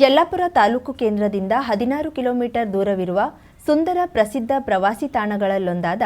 ಯಲ್ಲಾಪುರ ತಾಲೂಕು ಕೇಂದ್ರದಿಂದ ಹದಿನಾರು ಕಿಲೋಮೀಟರ್ ದೂರವಿರುವ ಸುಂದರ ಪ್ರಸಿದ್ಧ ಪ್ರವಾಸಿ ತಾಣಗಳಲ್ಲೊಂದಾದ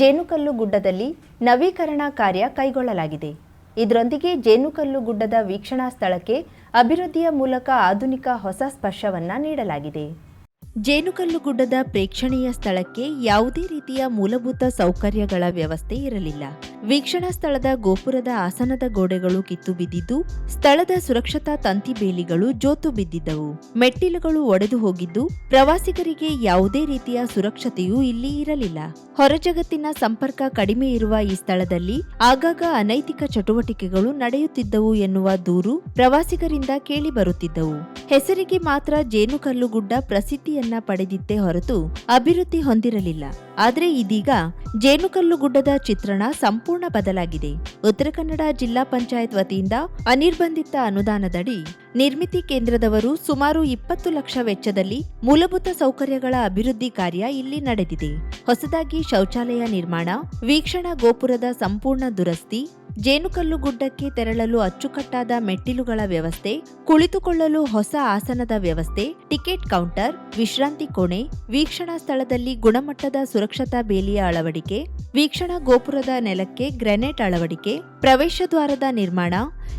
ಜೇನುಕಲ್ಲು ಗುಡ್ಡದಲ್ಲಿ ನವೀಕರಣ ಕಾರ್ಯ ಕೈಗೊಳ್ಳಲಾಗಿದೆ. ಇದರೊಂದಿಗೆ ಜೇನುಕಲ್ಲು ಗುಡ್ಡದ ವೀಕ್ಷಣಾ ಸ್ಥಳಕ್ಕೆ ಅಭಿವೃದ್ಧಿಯ ಮೂಲಕ ಆಧುನಿಕ ಹೊಸ ಸ್ಪರ್ಶವನ್ನು ನೀಡಲಾಗಿದೆ. ಜೇನುಕಲ್ಲು ಗುಡ್ಡದ ಪ್ರೇಕ್ಷಣೀಯ ಸ್ಥಳಕ್ಕೆ ಯಾವುದೇ ರೀತಿಯ ಮೂಲಭೂತ ಸೌಕರ್ಯಗಳ ವ್ಯವಸ್ಥೆ ಇರಲಿಲ್ಲ. ವೀಕ್ಷಣಾ ಸ್ಥಳದ ಗೋಪುರದ ಆಸನದ ಗೋಡೆಗಳು ಕಿತ್ತು ಬಿದ್ದಿದ್ದು, ಸ್ಥಳದ ಸುರಕ್ಷತಾ ತಂತಿ ಬೇಲಿಗಳು ಜೋತು ಬಿದ್ದಿದ್ದವು. ಮೆಟ್ಟಿಲುಗಳು ಒಡೆದು ಹೋಗಿದ್ದು, ಪ್ರವಾಸಿಗರಿಗೆ ಯಾವುದೇ ರೀತಿಯ ಸುರಕ್ಷತೆಯೂ ಇಲ್ಲಿ ಇರಲಿಲ್ಲ. ಹೊರಜಗತ್ತಿನ ಸಂಪರ್ಕ ಕಡಿಮೆ ಇರುವ ಈ ಸ್ಥಳದಲ್ಲಿ ಆಗಾಗ ಅನೈತಿಕ ಚಟುವಟಿಕೆಗಳು ನಡೆಯುತ್ತಿದ್ದವು ಎನ್ನುವ ದೂರು ಪ್ರವಾಸಿಗರಿಂದ ಕೇಳಿಬರುತ್ತಿದ್ದವು. ಹೆಸರಿಗೆ ಮಾತ್ರ ಜೇನುಕಲ್ಲು ಗುಡ್ಡ ಪ್ರಸಿದ್ಧಿಯನ್ನ ಪಡೆದಿತ್ತೇ ಹೊರತು ಅಭಿವೃದ್ಧಿ ಹೊಂದಿರಲಿಲ್ಲ. ಆದರೆ ಇದೀಗ ಜೇನುಕಲ್ಲು ಗುಡ್ಡದ ಚಿತ್ರಣ ಸಂಪೂರ್ಣ ಬದಲಾಗಿದೆ. ಉತ್ತರ ಕನ್ನಡ ಜಿಲ್ಲಾ ಪಂಚಾಯತ್ ವತಿಯಿಂದ ಅನಿರ್ಬಂಧಿತ ಅನುದಾನದಡಿ ನಿರ್ಮಿತಿ ಕೇಂದ್ರದವರು ಸುಮಾರು ಇಪ್ಪತ್ತು ಲಕ್ಷ ವೆಚ್ಚದಲ್ಲಿ ಮೂಲಭೂತ ಸೌಕರ್ಯಗಳ ಅಭಿವೃದ್ಧಿ ಕಾರ್ಯ ಇಲ್ಲಿ ನಡೆದಿದೆ. ಹೊಸದಾಗಿ ಶೌಚಾಲಯ ನಿರ್ಮಾಣ, ವೀಕ್ಷಣಾ ಗೋಪುರದ ಸಂಪೂರ್ಣ ದುರಸ್ತಿ ಜೇನುಕಲ್ಲು ಗುಡ್ಡಕ್ಕೆ ತೆರಳಲು ಅಚ್ಚುಕಟ್ಟಾದ ಮೆಟ್ಟಿಲುಗಳ ವ್ಯವಸ್ಥೆ, ಕುಳಿತುಕೊಳ್ಳಲು ಹೊಸ ಆಸನದ ವ್ಯವಸ್ಥೆ, ಟಿಕೆಟ್ ಕೌಂಟರ್, ವಿಶ್ರಾಂತಿ ಕೋಣೆ, ವೀಕ್ಷಣಾ ಸ್ಥಳದಲ್ಲಿ ಗುಣಮಟ್ಟದ ಸುರಕ್ಷತಾ ಬೇಲಿಯ ಅಳವಡಿಕೆ, ವೀಕ್ಷಣಾ ಗೋಪುರದ ನೆಲಕ್ಕೆ ಗ್ರೆನೇಟ್ ಅಳವಡಿಕೆ, ಪ್ರವೇಶ ದ್ವಾರದ ನಿರ್ಮಾಣ,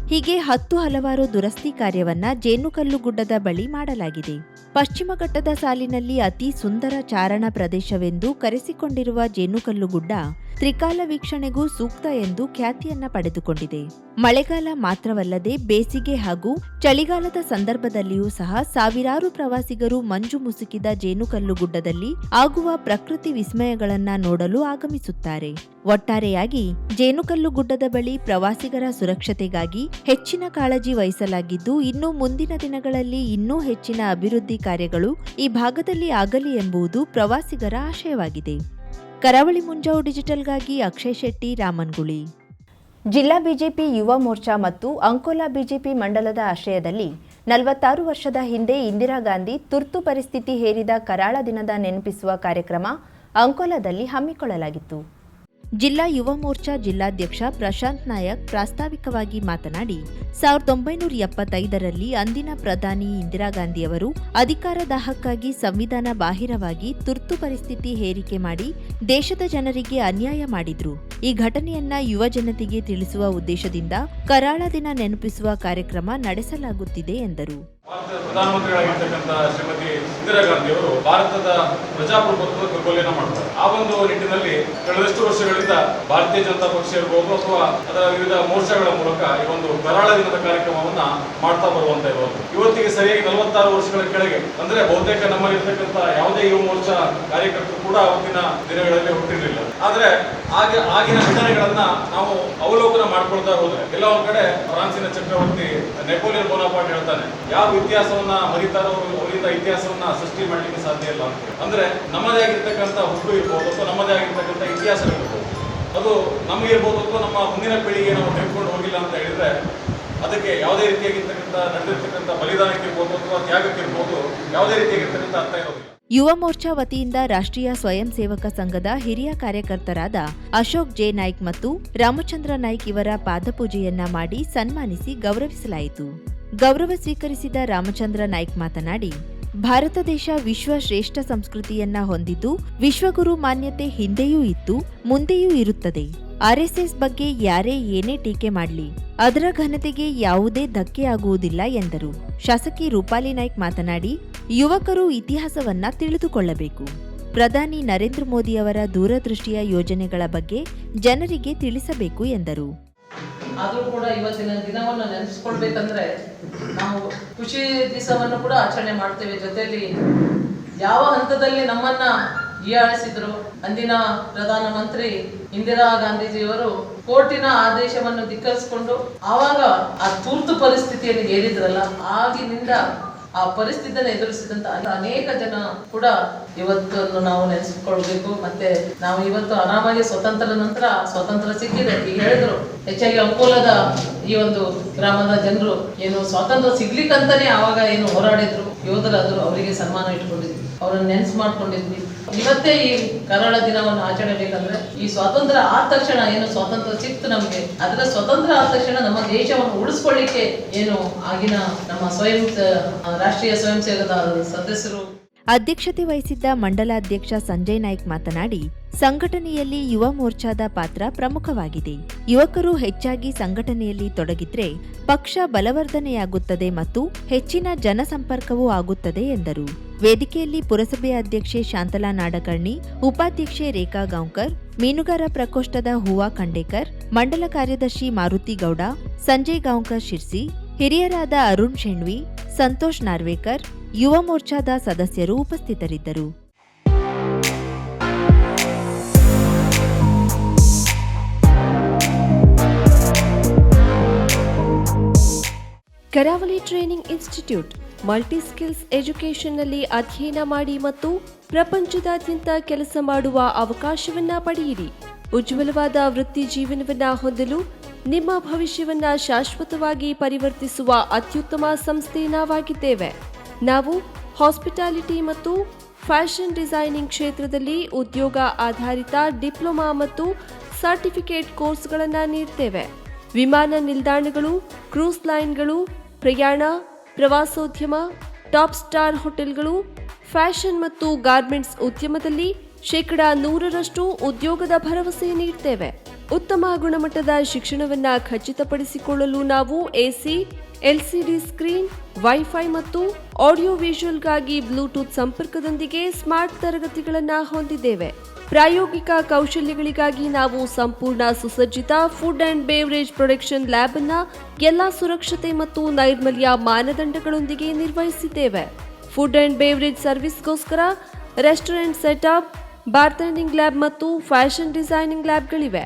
ಹೀಗೆ ಹತ್ತು ಹಲವಾರು ದುರಸ್ತಿ ಕಾರ್ಯವನ್ನ ಜೇನುಕಲ್ಲು ಗುಡ್ಡದ ಬಳಿ ಮಾಡಲಾಗಿದೆ. ಪಶ್ಚಿಮ ಘಟ್ಟದ ಸಾಲಿನಲ್ಲಿ ಅತಿ ಸುಂದರ ಚಾರಣ ಪ್ರದೇಶವೆಂದು ಕರೆಸಿಕೊಂಡಿರುವ ಜೇನುಕಲ್ಲು ಗುಡ್ಡ ತ್ರಿಕಾಲ ವೀಕ್ಷಣೆಗೂ ಸೂಕ್ತ ಎಂದು ಖ್ಯಾತಿಯನ್ನ ಪಡೆದುಕೊಂಡಿದೆ. ಮಳೆಗಾಲ ಮಾತ್ರವಲ್ಲದೆ ಬೇಸಿಗೆ ಹಾಗೂ ಚಳಿಗಾಲದ ಸಂದರ್ಭದಲ್ಲಿಯೂ ಸಹ ಸಾವಿರಾರು ಪ್ರವಾಸಿಗರು ಮಂಜು ಮುಸುಕಿದ ಜೇನುಕಲ್ಲು ಗುಡ್ಡದಲ್ಲಿ ಆಗುವ ಪ್ರಕೃತಿ ವಿಸ್ಮಯಗಳನ್ನ ನೋಡಲು ಆಗಮಿಸುತ್ತಾರೆ. ಒಟ್ಟಾರೆಯಾಗಿ ಜೇನುಕಲ್ಲು ಗುಡ್ಡದ ಬಳಿ ಪ್ರವಾಸಿಗರ ಸುರಕ್ಷತೆಗಾಗಿ ಹೆಚ್ಚಿನ ಕಾಳಜಿ ವಹಿಸಲಾಗಿದ್ದು, ಇನ್ನು ಮುಂದಿನ ದಿನಗಳಲ್ಲಿ ಇನ್ನೂ ಹೆಚ್ಚಿನ ಅಭಿವೃದ್ಧಿ ಕಾರ್ಯಗಳು ಈ ಭಾಗದಲ್ಲಿ ಆಗಲಿ ಎಂಬುದು ಪ್ರವಾಸಿಗರ ಆಶಯವಾಗಿದೆ. ಕರಾವಳಿ ಮುಂಜಾವು ಡಿಜಿಟಲ್ಗಾಗಿ ಅಕ್ಷಯ್ ಶೆಟ್ಟಿ ರಾಮನ್ಗುಳಿ ಜಿಲ್ಲಾ ಬಿಜೆಪಿ ಯುವ ಮೋರ್ಚಾ ಮತ್ತು ಅಂಕೋಲಾ ಬಿಜೆಪಿ ಮಂಡಲದ ಆಶ್ರಯದಲ್ಲಿ ನಲವತ್ತಾರು ವರ್ಷದ ಹಿಂದೆ ಇಂದಿರಾ ಗಾಂಧಿ ತುರ್ತು ಪರಿಸ್ಥಿತಿ ಹೇರಿದ ಕರಾಳ ದಿನದ ನೆನಪಿಸುವ ಕಾರ್ಯಕ್ರಮ ಅಂಕೋಲಾದಲ್ಲಿ ಹಮ್ಮಿಕೊಳ್ಳಲಾಗಿತ್ತು. ಜಿಲ್ಲಾ ಯುವ ಮೋರ್ಚಾ ಜಿಲ್ಲಾಧ್ಯಕ್ಷ ಪ್ರಶಾಂತ್ ನಾಯಕ್ ಪ್ರಾಸ್ತಾವಿಕವಾಗಿ ಮಾತನಾಡಿ, ಸಾವಿರದ ಒಂಬೈನೂರ ಎಪ್ಪತ್ತೈದರಲ್ಲಿ ಅಂದಿನ ಪ್ರಧಾನಿ ಇಂದಿರಾ ಗಾಂಧಿಯವರು ಅಧಿಕಾರ ದಾಹಕ್ಕಾಗಿ ಸಂವಿಧಾನ ಬಾಹಿರವಾಗಿ ತುರ್ತು ಪರಿಸ್ಥಿತಿ ಹೇರಿಕೆ ಮಾಡಿ ದೇಶದ ಜನರಿಗೆ ಅನ್ಯಾಯ ಮಾಡಿದ್ರು. ಈ ಘಟನೆಯನ್ನ ಯುವ ಜನತೆಗೆ ತಿಳಿಸುವ ಉದ್ದೇಶದಿಂದ ಕರಾಳ ದಿನ ನೆನಪಿಸುವ ಕಾರ್ಯಕ್ರಮ ನಡೆಸಲಾಗುತ್ತಿದೆ ಎಂದರು. ಭಾರತದ ಪ್ರಧಾನಮಂತ್ರಿಗಳಾಗಿರ್ತಕ್ಕಂಥ ಶ್ರೀಮತಿ ಇಂದಿರಾ ಗಾಂಧಿ ಅವರು ಭಾರತದ ಪ್ರಜಾಪ್ರಭುತ್ವದ ಕಗ್ಗೊಲೆಯನ್ನ ಮಾಡ್ತಾರೆ. ಆ ಒಂದು ನಿಟ್ಟಿನಲ್ಲಿ ಕಳೆದಷ್ಟು ವರ್ಷಗಳಿಂದ ಭಾರತೀಯ ಜನತಾ ಪಕ್ಷ ಇರಬಹುದು ಅಥವಾ ಅದರ ವಿವಿಧ ಮೋರ್ಚಾಗಳ ಮೂಲಕ ಈ ಒಂದು ಕರಾಳ ದಿನದ ಕಾರ್ಯಕ್ರಮವನ್ನ ಮಾಡ್ತಾ ಬರುವಂತ ಇವತ್ತಿಗೆ ಸರಿಯಾಗಿ ನಲವತ್ತಾರು ವರ್ಷಗಳ ಕೆಳಗೆ, ಅಂದ್ರೆ ಬಹುತೇಕ ನಮ್ಮಲ್ಲಿರ್ತಕ್ಕಂಥ ಯಾವುದೇ ಯುವ ಮೋರ್ಚಾ ಕಾರ್ಯಕರ್ತರು ಕೂಡ ಅವತ್ತಿನ ದಿನಗಳಲ್ಲಿ ಹುಟ್ಟಿರಲಿಲ್ಲ. ಆದ್ರೆ ಆಗ ಆಗಿನ ಘಟನೆಗಳನ್ನ ನಾವು ಅವಲೋಕನ ಮಾಡ್ಕೊಳ್ತಾ ಹೋದ್ರೆ, ಎಲ್ಲ ಒಂದ್ ಕಡೆ ಫ್ರಾನ್ಸಿನ ಚಕ್ರವರ್ತಿ ನೆಪೋಲಿಯನ್ ಬೋನಾಪಾಟ್ ಹೇಳ್ತಾನೆ, ಯಾವ ಇತಿಹಾಸವನ್ನ ಮರಿತಾರೋ ಅವರಿಂದ ಇತಿಹಾಸವನ್ನ ಸೃಷ್ಟಿ ಮಾಡಲಿಕ್ಕೆ ಸಾಧ್ಯ ಇಲ್ಲ ಅಂದ್ರೆ ನಮ್ಮದೇ ಆಗಿರ್ತಕ್ಕಂಥ ಹುಟ್ಟು ಇರ್ಬೋದು ಅಥವಾ ನಮ್ಮದೇ ಆಗಿರ್ತಕ್ಕಂಥ ಇತಿಹಾಸ ಇರ್ಬೋದು. ಅದು ನಮಗೆ ಇರ್ಬೋದು ಅಥವಾ ನಮ್ಮ ಮುಂದಿನ ಪೀಳಿಗೆ ನಾವು ತೆಗೆದುಕೊಂಡು ಹೋಗಿಲ್ಲ ಅಂತ ಹೇಳಿದ್ರೆ ಅದಕ್ಕೆ ಯಾವುದೇ ರೀತಿಯಾಗಿರ್ತಕ್ಕಂಥ ನಡೆದಿರ್ತಕ್ಕಂಥ ಬಲಿದಾನಕ್ಕಿರ್ಬೋದು ಅಥವಾ ತ್ಯಾಗಕ್ಕಿರ್ಬೋದು ಯಾವುದೇ ರೀತಿಯಾಗಿರ್ತಕ್ಕಂಥ ಅರ್ಥ ಇರೋದಿಲ್ಲ. ಯುವ ಮೋರ್ಚಾ ವತಿಯಿಂದ ರಾಷ್ಟ್ರೀಯ ಸ್ವಯಂ ಸೇವಕ ಸಂಘದ ಹಿರಿಯ ಕಾರ್ಯಕರ್ತರಾದ ಅಶೋಕ್ ಜೆ ನಾಯ್ಕ್ ಮತ್ತು ರಾಮಚಂದ್ರ ನಾಯ್ಕ್ ಇವರ ಪಾದಪೂಜೆಯನ್ನ ಮಾಡಿ ಸನ್ಮಾನಿಸಿ ಗೌರವಿಸಲಾಯಿತು. ಗೌರವ ಸ್ವೀಕರಿಸಿದ ರಾಮಚಂದ್ರ ನಾಯ್ಕ್ ಮಾತನಾಡಿ, ಭಾರತ ದೇಶ ವಿಶ್ವ ಶ್ರೇಷ್ಠ ಸಂಸ್ಕೃತಿಯನ್ನ ಹೊಂದಿದ್ದು, ವಿಶ್ವಗುರು ಮಾನ್ಯತೆ ಹಿಂದೆಯೂ ಇತ್ತು ಮುಂದೆಯೂ ಇರುತ್ತದೆ. ಆರ್ಎಸ್ಎಸ್ ಬಗ್ಗೆ ಯಾರೇ ಏನೇ ಟೀಕೆ ಮಾಡಲಿ, ಅದರ ಘನತೆಗೆ ಯಾವುದೇ ಧಕ್ಕೆ ಆಗುವುದಿಲ್ಲ ಎಂದರು. ಶಾಸಕಿ ರೂಪಾಲಿ ನಾಯ್ಕ್ ಮಾತನಾಡಿ, ಯುವಕರು ಇತಿಹಾಸವನ್ನ ತಿಳಿದುಕೊಳ್ಳಬೇಕು. ಪ್ರಧಾನಿ ನರೇಂದ್ರ ಮೋದಿಯವರ ದೂರದೃಷ್ಟಿಯ ಯೋಜನೆಗಳ ಬಗ್ಗೆ ಜನರಿಗೆ ತಿಳಿಸಬೇಕು ಎಂದರು. ಆದರೂ ಕೂಡ ಇವತ್ತಿನ ದಿನವನ್ನು ನೆನೆಸ್ಕೊಳ್ಬೇಕಂದ್ರೆ ನಾವು ಖುಷಿ ದಿವಸವನ್ನು ಕೂಡ ಆಚರಣೆ ಮಾಡ್ತೇವೆ. ಜೊತೆಯಲ್ಲಿ ಯಾವ ಹಂತದಲ್ಲಿ ನಮ್ಮನ್ನ ಹೀಯಾಳಿಸಿದ್ರು? ಅಂದಿನ ಪ್ರಧಾನಮಂತ್ರಿ ಇಂದಿರಾ ಗಾಂಧೀಜಿಯವರು ಕೋರ್ಟಿನ ಆದೇಶವನ್ನು ಧಿಕ್ಕರಿಸಿಕೊಂಡು ಆವಾಗ ಆ ತುರ್ತು ಪರಿಸ್ಥಿತಿಯಲ್ಲಿ ಏರಿದ್ರಲ್ಲ, ಆಗಿನಿಂದ ಆ ಪರಿಸ್ಥಿತಿಯನ್ನು ಎದುರಿಸಿದಂತ ಅನೇಕ ಜನ ಕೂಡ ಇವತ್ತನ್ನು ನಾವು ನೆನೆಸಿಕೊಳ್ಬೇಕು. ಮತ್ತೆ ನಾವು ಇವತ್ತು ಆರಾಮಾಗಿ ಸ್ವತಂತ್ರ ನಂತರ ಸ್ವಾತಂತ್ರ್ಯ ಸಿಕ್ಕಿದೆ ಈಗ ಹೇಳಿದ್ರು. ಹೆಚ್ಚಾಗಿ ಅಂಕೋಲದ ಈ ಒಂದು ಗ್ರಾಮದ ಜನರು ಏನು ಸ್ವಾತಂತ್ರ್ಯ ಸಿಗ್ಲಿಕ್ಕಂತಾನೆ ಆವಾಗ ಏನು ಹೋರಾಡಿದ್ರು. ಯೋಧರಾದ್ರು ಅವರಿಗೆ ಸನ್ಮಾನ ಇಟ್ಕೊಂಡಿದ್ವಿ. ಅವರನ್ನ ನೆನ್ಸ್ ಮಾಡ್ಕೊಂಡಿದ್ವಿ. ಇವತ್ತೇ ಈ ಕನ್ನಡ ದಿನವನ್ನು ಆಚರಣೆ ಈ ಸ್ವಾತಂತ್ರ್ಯ ಆದ ತಕ್ಷಣ ಏನು ಸ್ವಾತಂತ್ರ್ಯ ಸಿಕ್ತು ನಮಗೆ. ಅದರ ಸ್ವತಂತ್ರ ಆದ ತಕ್ಷಣ ನಮ್ಮ ದೇಶವನ್ನು ಉಳಿಸ್ಕೊಳ್ಳಿಕ್ಕೆ ಏನು ಆಗಿನ ನಮ್ಮ ಸ್ವಯಂ ರಾಷ್ಟ್ರೀಯ ಸ್ವಯಂ ಸೇವಕ ಸದಸ್ಯರು ಅಧ್ಯಕ್ಷತೆ ವಹಿಸಿದ್ದ ಮಂಡಲಾಧ್ಯಕ್ಷ ಸಂಜಯ್ ನಾಯ್ಕ್ ಮಾತನಾಡಿ, ಸಂಘಟನೆಯಲ್ಲಿ ಯುವ ಮೋರ್ಚಾದ ಪಾತ್ರ ಪ್ರಮುಖವಾಗಿದೆ. ಯುವಕರು ಹೆಚ್ಚಾಗಿ ಸಂಘಟನೆಯಲ್ಲಿ ತೊಡಗಿದ್ರೆ ಪಕ್ಷ ಬಲವರ್ಧನೆಯಾಗುತ್ತದೆ ಮತ್ತು ಹೆಚ್ಚಿನ ಜನಸಂಪರ್ಕವೂ ಆಗುತ್ತದೆ ಎಂದರು. ವೇದಿಕೆಯಲ್ಲಿ ಪುರಸಭೆ ಅಧ್ಯಕ್ಷೆ ಶಾಂತಲಾ ನಾಡಕರ್ಣಿ, ಉಪಾಧ್ಯಕ್ಷೆ ರೇಖಾ ಗಾಂವ್ಕರ್, ಮೀನುಗಾರ ಪ್ರಕೋಷ್ಠದ ಹೂವಾ ಖಂಡೇಕರ್, ಮಂಡಲ ಕಾರ್ಯದರ್ಶಿ ಮಾರುತಿ ಗೌಡ, ಸಂಜಯ್ ಗಾಂವ್ಕರ್ ಶಿರ್ಸಿ, ಹಿರಿಯರಾದ ಅರುಣ್ ಶೆಣ್ವಿ, ಸಂತೋಷ್ ನಾರ್ವೇಕರ್ ಯುವ ಮೋರ್ಚಾದ ಸದಸ್ಯರು ಉಪಸ್ಥಿತರಿದ್ದರು. Karavali training institute multi skills ಎಜುಕೇಷನ್ನಲ್ಲಿ ಅಧ್ಯಯನ ಮಾಡಿ ಮತ್ತು ಪ್ರಪಂಚದಾದ್ಯಂತ ಕೆಲಸ ಮಾಡುವ ಅವಕಾಶವನ್ನ ಪಡೆಯಿರಿ. ಉಜ್ವಲವಾದ ವೃತ್ತಿ ಜೀವನವನ್ನ ಹೊಂದಲು ನಿಮ್ಮ ಭವಿಷ್ಯವನ್ನ ಶಾಶ್ವತವಾಗಿ ಪರಿವರ್ತಿಸುವ ಅತ್ಯುತ್ತಮ ಸಂಸ್ಥೆ ನಾವಾಗಿದ್ದೇವೆ. ನಾವು ಹಾಸ್ಪಿಟಾಲಿಟಿ ಮತ್ತು ಫ್ಯಾಷನ್ ಡಿಸೈನಿಂಗ್ ಕ್ಷೇತ್ರದಲ್ಲಿ ಉದ್ಯೋಗ ಆಧಾರಿತ ಡಿಪ್ಲೊಮಾ ಮತ್ತು ಸರ್ಟಿಫಿಕೇಟ್ ಕೋರ್ಸ್ಗಳನ್ನು ನೀಡ್ತೇವೆ. ವಿಮಾನ ನಿಲ್ದಾಣಗಳು, ಕ್ರೂಸ್ ಲೈನ್ಗಳು, ಪ್ರಯಾಣ, ಪ್ರವಾಸೋದ್ಯಮ, ಟಾಪ್ ಸ್ಟಾರ್ ಹೋಟೆಲ್ಗಳು, ಫ್ಯಾಷನ್ ಮತ್ತು ಗಾರ್ಮೆಂಟ್ಸ್ ಉದ್ಯಮದಲ್ಲಿ ಶೇಕಡಾ ನೂರರಷ್ಟು ಉದ್ಯೋಗದ ಭರವಸೆ ನೀಡ್ತೇವೆ. ಉತ್ತಮ ಗುಣಮಟ್ಟದ ಶಿಕ್ಷಣವನ್ನು ಖಚಿತಪಡಿಸಿಕೊಳ್ಳಲು ನಾವು ಎಸಿ, ಎಲ್ಸಿಡಿ ಸ್ಕ್ರೀನ್, ವೈಫೈ ಮತ್ತು ಆಡಿಯೋ ವಿಷುವಲ್ಗಾಗಿ ಬ್ಲೂಟೂತ್ ಸಂಪರ್ಕದೊಂದಿಗೆ ಸ್ಮಾರ್ಟ್ ತರಗತಿಗಳನ್ನು ಹೊಂದಿದ್ದೇವೆ. ಪ್ರಾಯೋಗಿಕ ಕೌಶಲ್ಯಗಳಿಗಾಗಿ ನಾವು ಸಂಪೂರ್ಣ ಸುಸಜ್ಜಿತ food and beverage production lab ಅನ್ನ ಎಲ್ಲಾ ಸುರಕ್ಷತೆ ಮತ್ತು ನೈರ್ಮಲ್ಯ ಮಾನದಂಡಗಳೊಂದಿಗೆ ನಿರ್ವಹಿಸಿದ್ದೇವೆ. ಫುಡ್ ಅಂಡ್ ಬೇವರೇಜ್ ಸರ್ವಿಸ್ಗೋಸ್ಕರ ರೆಸ್ಟೋರೆಂಟ್ ಸೆಟಪ್, ಬಾರ್ಟೆಂಡಿಂಗ್ ಲ್ಯಾಬ್ ಮತ್ತು ಫ್ಯಾಷನ್ ಡಿಸೈನಿಂಗ್ ಲ್ಯಾಬ್ಗಳಿವೆ.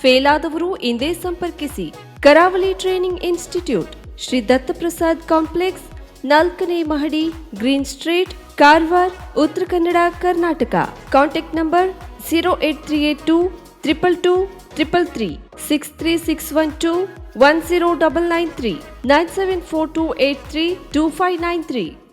ಫೇಲ್ ಆದವರು ಇಂದೇ ಸಂಪರ್ಕಿಸಿ Karavali training institute Shri Dattaprasad complex ನಾಲ್ಕನೇ ಮಹಡಿ green street Karwar Uttara Kannada Karnataka contact number zero eight three eight two triple two triple three six three six one two one zero double nine three nine seven four two eight three two five nine three